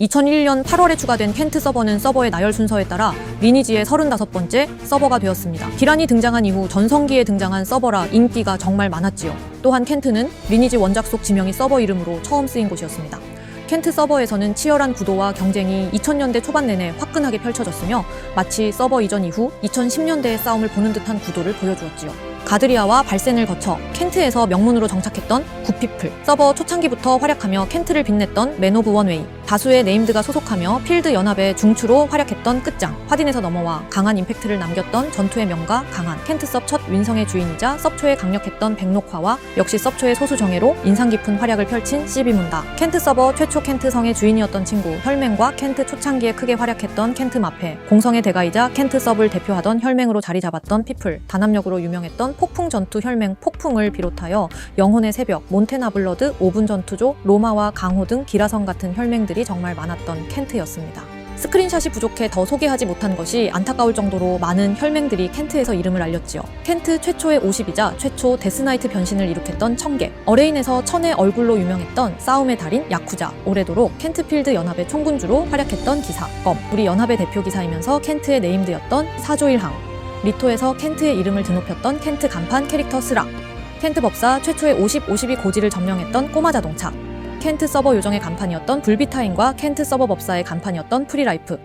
2001년 8월에 추가된 켄트 서버는 서버의 나열 순서에 따라 리니지의 35번째 서버가 되었습니다. 기란이 등장한 이후 전성기에 등장한 서버라 인기가 정말 많았지요. 또한 켄트는 리니지 원작 속 지명이 서버 이름으로 처음 쓰인 곳이었습니다. 켄트 서버에서는 치열한 구도와 경쟁이 2000년대 초반 내내 화끈하게 펼쳐졌으며 마치 서버 이전 이후 2010년대의 싸움을 보는 듯한 구도를 보여주었지요. 가드리아와 발센을 거쳐 켄트에서 명문으로 정착했던 구피플, 서버 초창기부터 활약하며 켄트를 빛냈던 맨 오브 원웨이, 다수의 네임드가 소속하며 필드 연합의 중추로 활약했던 끝장, 화딘에서 넘어와 강한 임팩트를 남겼던 전투의 명가 강한, 켄트 섭 첫 윈성의 주인이자 섭초에 강력했던 백록화와 역시 섭초의 소수 정예로 인상 깊은 활약을 펼친 시비문다, 켄트 서버 최초 켄트 성의 주인이었던 친구 혈맹과 켄트 초창기에 크게 활약했던 켄트 마페, 공성의 대가이자 켄트 섭을 대표하던 혈맹으로 자리 잡았던 피플, 단합력으로 유명했던 폭풍 전투 혈맹 폭풍을 비롯하여 영혼의 새벽, 몬테나 블러드, 오분 전투조, 로마와 강호 등 기라성 같은 혈맹들이 정말 많았던 켄트였습니다. 스크린샷이 부족해 더 소개하지 못한 것이 안타까울 정도로 많은 혈맹들이 켄트에서 이름을 알렸지요. 켄트 최초의 50이자 최초 데스나이트 변신을 이룩했던 청개, 어레인에서 천의 얼굴로 유명했던 싸움의 달인 야쿠자, 오래도록 켄트필드 연합의 총군주로 활약했던 기사, 검, 우리 연합의 대표 기사이면서 켄트의 네임드였던 사조일항, 리토에서 켄트의 이름을 드높였던 켄트 간판 캐릭터 스락, 켄트 법사 최초의 50, 52 고지를 점령했던 꼬마 자동차, 켄트 서버 요정의 간판이었던 불비타인과 켄트 서버 법사의 간판이었던 프리라이프,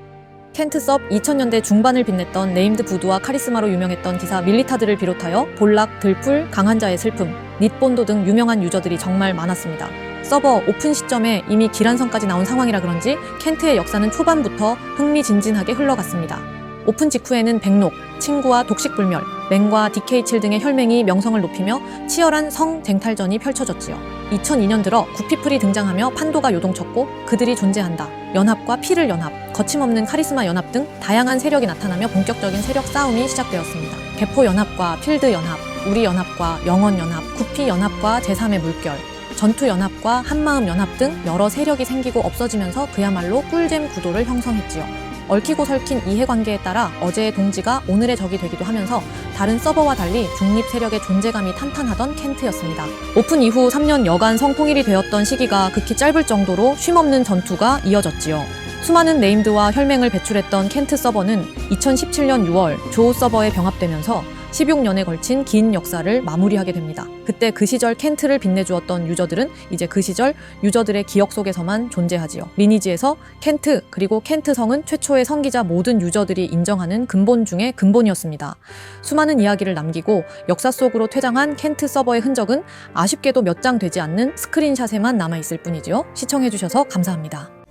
켄트 섭 2000년대 중반을 빛냈던 네임드 부두와 카리스마로 유명했던 기사 밀리타드를 비롯하여 볼락, 들풀, 강한 자의 슬픔, 닛본도 등 유명한 유저들이 정말 많았습니다. 서버 오픈 시점에 이미 기란성까지 나온 상황이라 그런지 켄트의 역사는 초반부터 흥미진진하게 흘러갔습니다. 오픈 직후에는 백록, 친구와 독식불멸, 맹과 DK7 등의 혈맹이 명성을 높이며 치열한 성 쟁탈전이 펼쳐졌지요. 2002년 들어 구피플이 등장하며 판도가 요동쳤고 그들이 존재한다. 연합과 피를 연합, 거침없는 카리스마 연합 등 다양한 세력이 나타나며 본격적인 세력 싸움이 시작되었습니다. 개포 연합과 필드 연합, 우리 연합과 영원 연합, 구피 연합과 제3의 물결, 전투 연합과 한마음 연합 등 여러 세력이 생기고 없어지면서 그야말로 꿀잼 구도를 형성했지요. 얽히고 설킨 이해관계에 따라 어제의 동지가 오늘의 적이 되기도 하면서 다른 서버와 달리 중립 세력의 존재감이 탄탄하던 켄트였습니다. 오픈 이후 3년 여간 성통일이 되었던 시기가 극히 짧을 정도로 쉼없는 전투가 이어졌지요. 수많은 네임드와 혈맹을 배출했던 켄트 서버는 2017년 6월 조우 서버에 병합되면서 16년에 걸친 긴 역사를 마무리하게 됩니다. 그때 그 시절 켄트를 빛내주었던 유저들은 이제 그 시절 유저들의 기억 속에서만 존재하지요. 리니지에서 켄트 그리고 켄트 성은 최초의 성기자 모든 유저들이 인정하는 근본 중의 근본이었습니다. 수많은 이야기를 남기고 역사 속으로 퇴장한 켄트 서버의 흔적은 아쉽게도 몇 장 되지 않는 스크린샷에만 남아 있을 뿐이지요. 시청해주셔서 감사합니다.